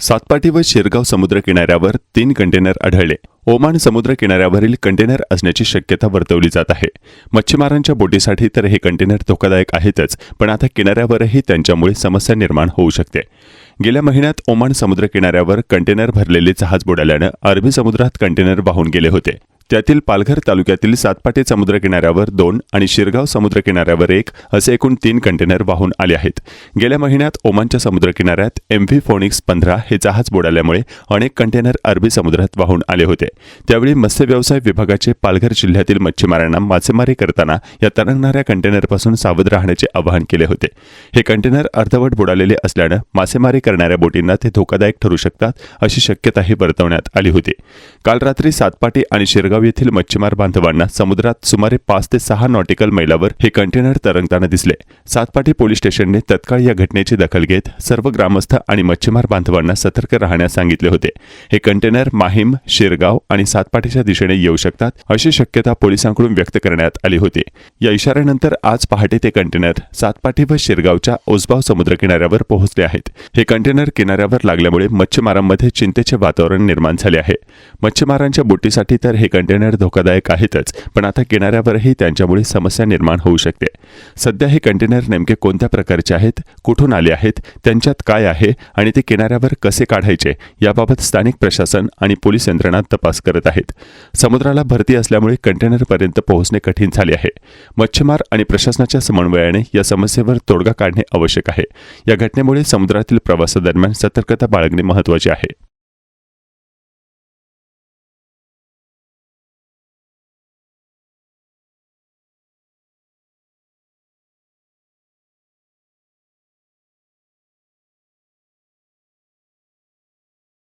सातपाटी व शिरगाव समुद्र किनाऱ्यावर तीन कंटेनर आढळले. ओमान समुद्र किनाऱ्यावरील कंटेनर असण्याची शक्यता वर्तवली जात आहे. मच्छीमारांच्या बोटीसाठी तर हे कंटेनर धोकादायक आहेतच पण आता किनाऱ्यावरही त्यांच्यामुळे समस्या निर्माण होऊ शकते. गेल्या महिन्यात ओमान समुद्र किनाऱ्यावर कंटेनर भरलेले जहाज बुडाल्यानं अरबी समुद्रात कंटेनर वाहून गेले होते. त्यातील पालघर तालुक्यातील सातपाटी समुद्र किनाऱ्यावर दोन आणि शिरगाव समुद्र किनाऱ्यावर एक असे एकूण तीन कंटेनर वाहून आले आहेत. गेल्या महिन्यात ओमानच्या समुद्र किनाऱ्यात एम व्ही फोनिक्स पंधरा हे जहाज बुडाल्यामुळे अनेक कंटेनर अरबी समुद्रात वाहून आले होते. त्यावेळी मत्स्य व्यवसाय विभागाचे पालघर जिल्ह्यातील मच्छीमारांना मासेमारी करताना या तरंगणाऱ्या कंटेनरपासून सावध राहण्याचे आवाहन केले होते. हे कंटेनर अर्धवट बुडालेले असल्यानं मासेमारी करणाऱ्या बोटींना ते धोकादायक ठरू शकतात अशी शक्यताही वर्तवण्यात आली होती. काल रात्री सातपाटी आणि शिरगाव येथील मच्छीमार बांधवांना समुद्रात सुमारे पाच ते सहा नॉटिकल मैलावर हे कंटेनर तरंगताना दिसले. सातपाटी पोलीस स्टेशनने तत्काळ या घटनेची दखल घेत सर्व ग्रामस्थ आणि मच्छीमार बांधवांना सतर्क राहण्यास सांगितले होते. हे कंटेनर माहीम शिरगाव आणि सातपाटीच्या दिशेने येऊ शकतात अशी शक्यता पोलिसांकडून व्यक्त करण्यात आली होती. या इशाऱ्यानंतर आज पहाटे ते कंटेनर सातपाटी व शिरगावच्या ओसबाव समुद्र किनाऱ्यावर पोहोचले आहेत. हे कंटेनर किनाऱ्यावर लागल्यामुळे मच्छीमारांमध्ये चिंतेचे वातावरण निर्माण झाले आहे. मच्छीमारांच्या बोटीसाठी तर हे कंटेनर धोकादायक आहेतच पण आता किनाऱ्यावरही त्यांच्यामुळे समस्या निर्माण होऊ शकते. सध्या हे कंटेनर नेमके कोणत्या प्रकारचे आहेत कुठून आले आहेत त्यांच्यात काय आहे आणि ते किनाऱ्यावर कसे काढायचे याबाबत स्थानिक प्रशासन आणि पोलीस यंत्रणा तपास करत आहेत. समुद्राला भरती असल्यामुळे कंटेनरपर्यंत पोहोचणे कठीण झाले आहे. मच्छीमार आणि प्रशासनाच्या समन्वयाने या समस्येवर तोडगा काढणे आवश्यक आहे. या घटनेमुळे समुद्रातील प्रवासादरम्यान सतर्कता बाळगणे महत्त्वाचे आहे.